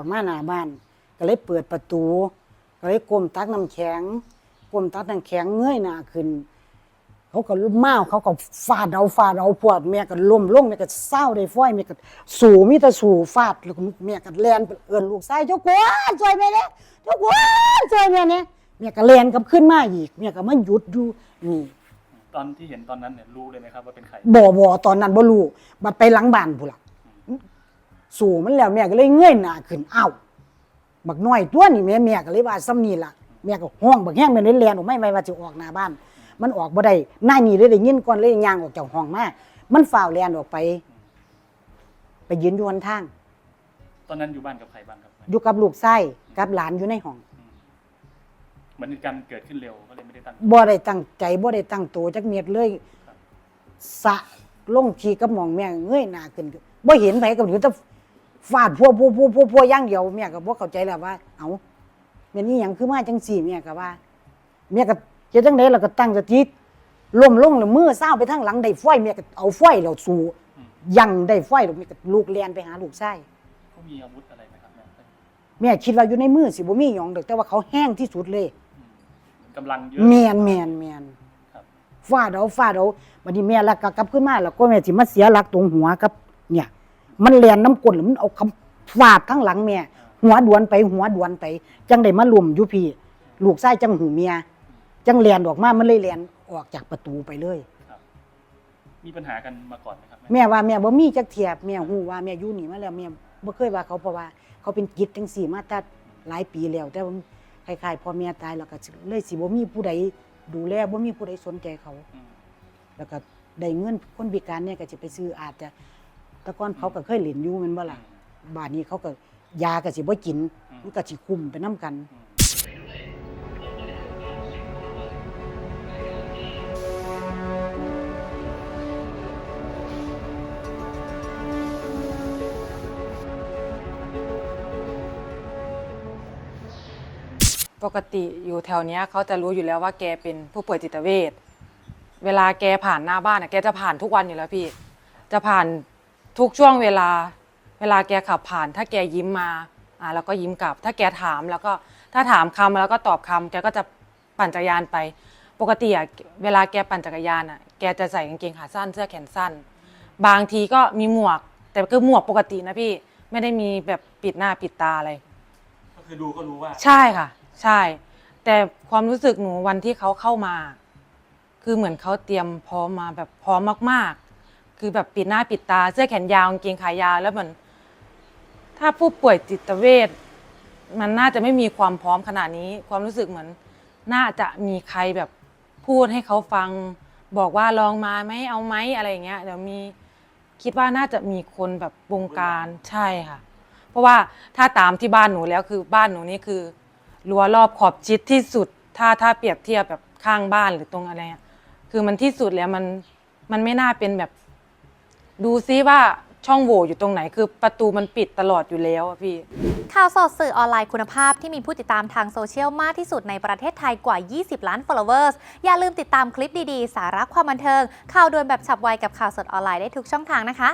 อกมาหน้าบ้าน ก็เลยเปิดประตูก็เลยก้มตักน้ำแข็งก้มตักน้ำแข็งเงยหน้าขึ้น เขาก็มาเขาก็ฟาดเอาฟาดเอาพวดแม่ก็ล้มลงแม่ก็เศร้าได้ฟ้อยแม่ก็สู่มีแต่สู่ฟาดแล้วก็แม่ก็แลนไปเอิ้นลูกชายเจ้ากวนช่วยแม่เด้เจ้ากวนช่วยแม่เนี่ยแม่ก็แลนกลับขึ้นมาอีกแม่ก็มาหยุดอยู่นี่ตอนที่เห็นตอนนั้นเนี่ยรู้เลยไหมครับว่าเป็นใครบ่บ่ตอนนั้นบ่รู้บัดไปหลังบ้านพุ่นล่ะ สู่มันแล้วแม่ก็เลยเงยหน้าขึ้นอ้าวบักน้อยตัวนี่แม่แม่ก็เลยว่าซ้ำนี่ล่ะแม่ก็ห้องบักแห้งแม่เลยแลนออกไม่ไม่ว่าสิออกหน้าบ้าน มันออกบ่ได้หน้านี่เลยได้ยินก่อนเลยย่างออกจากห้องมามันฝ่าวแลนออกไป ไปยืนอยู่บนทาง ตอนนั้นอยู่บ้านกับใครบ้างครับอยู่กับลูกไส้กับหลานอยู่ในห้องอืมเหมือนเหตุการณ์เกิดขึ้นเร็วก็เลยไม่ได้ตั้งบ่ได้ตั้งใจบ่ได้ตั้งตัวจักเม็ดเลยครับสะลงทีกับหมองแม่เงยหน้าขึ้นบ่เห็นไผก็อยู่แต่ ฟาดพัวพัวพัวพัวพัวอย่างเดียวแม่ก็บ่เข้าใจแล้วว่า เอ้าแม่นอีหยังคือมาจังซี่แม่ก็ว่าแม่ก็เฮ็ดจังได๋แล้วก็ตั้งสติล้มลงแล้วมือซ้าวไปทางหลังได้ฝ้อยแม่ก็เอาฝ้อยแล้วสู้อืมยังได้ฝ้อยแล้วแม่ก็ลูกเลียนไปหาลูกชายเขามีอาวุธอะไรไหมครับแม่แม่คิดว่าอยู่ในมือสิบ่มีหยังดอกแต่ว่าเขาแห้งที่สุดเลย อืมกำลังเยอะ แม่นแม่นแม่นครับ ฟาดเอาฟาดเอาบัดนี้แม่แล้วก็กลับขึ้นมาแล้วก็แม่สิมาเสียหลักตรงหัวกับเนี่ย มันแลนน้ำกลแล้วมันเอาคำฟาดทั้งหลังแม่หัวดวนไปหัวดวนไป จังได้มาลุมอยู่พี่ลูกชายจังหูเมีย จังแลนออกมามันเลยแลนออกจากประตูไปเลยครับมีปัญหากันมาก่อนไหมครับแม่แม่ว่าแม่บ่มีจักเทียบแม่ฮู้ว่าแม่อยู่นี่มาแล้วแม่บ่เคยว่าเขาเพราะว่า เขาเป็นกิจจังซี่มาแต่หลายปีแล้ว แต่ว่าคล้ายๆพอแม่ตายแล้วก็เลยสิบ่มีผู้ใดดูแลบ่มีผู้ใดสนใจเขา อืมแล้วก็ได้เงินคนพิการเนี่ยก็จะไปซื้ออาจจะ แตะก่อนเขาก็เคยเล่นอยู่แมันบ่ล่ะบาดนี้เขาก็ยาก็สิบ่กินมันก็สิคุมไปนํกัน ปกติอยู่แถวเนี้ยเขาจะรู้อยู่แล้วว่าแกเป็นผู้ป่วยจิตเวช เวลาแกผ่านหน้าบ้านอะแกจะผ่านทุกวันอยู่แล้วพี่ จะผ่าน ทุกช่วงเวลา เวลาแกขับผ่าน ถ้าแกยิ้มมาอ่าแล้วก็ยิ้มกลับ ถ้าแกถามแล้วก็ถ้าถามคำแล้วก็ตอบคำแกก็จะปั่นจักรยานไป ปกติอะเวลาแกปั่นจักรยานอะแกจะใส่กางเกงขาสั้นเสื้อแขนสั้น บางทีก็มีหมวก แต่ก็หมวกปกตินะพี่ไม่ได้มีแบบปิดหน้าปิดตาอะไร ก็คือดูก็รู้ว่าใช่ค่ะ ใช่ แต่ความรู้สึกหนูวันที่เขาเข้ามา คือเหมือนเขาเตรียมพร้อมมาแบบพร้อมมากๆ คือแบบปิดหน้าปิดตา เสื้อแขนยาวกางเกงขายาวแล้วเหมือนถ้าผู้ป่วยจิตเวชมันน่าจะไม่มีความพร้อมขนาดนี้ ความรู้สึกเหมือน น่าจะมีใครแบบพูดให้เขาฟัง บอกว่าลองมาไหมเอาไหมอะไรอย่างเงี้ยเดี๋ยวมีคิดว่าน่าจะมีคนแบบวงการใช่ค่ะ เพราะว่าถ้าตามที่บ้านหนูแล้วคือบ้านหนูนี่คือรั้วรอบขอบชิดที่สุด ถ้าถ้าเปรียบเทียบแบบข้างบ้านหรือตรงอะไรอะคือมันที่สุดแล้วมันมันไม่น่าเป็นแบบ ดูซิว่าช่องโหว่อยู่ตรงไหนคือประตูมันปิดตลอดอยู่แล้วอะพี่ ข่าวสดสื่อออนไลน์คุณภาพที่มีผู้ติดตามทางโซเชียลมากที่สุดในประเทศไทยกว่า 20 ล้าน followers อย่าลืมติดตามคลิปดีๆ สาระความบันเทิง ข่าวด่วนแบบฉับไวกับข่าวสดออนไลน์ได้ทุกช่องทางนะคะ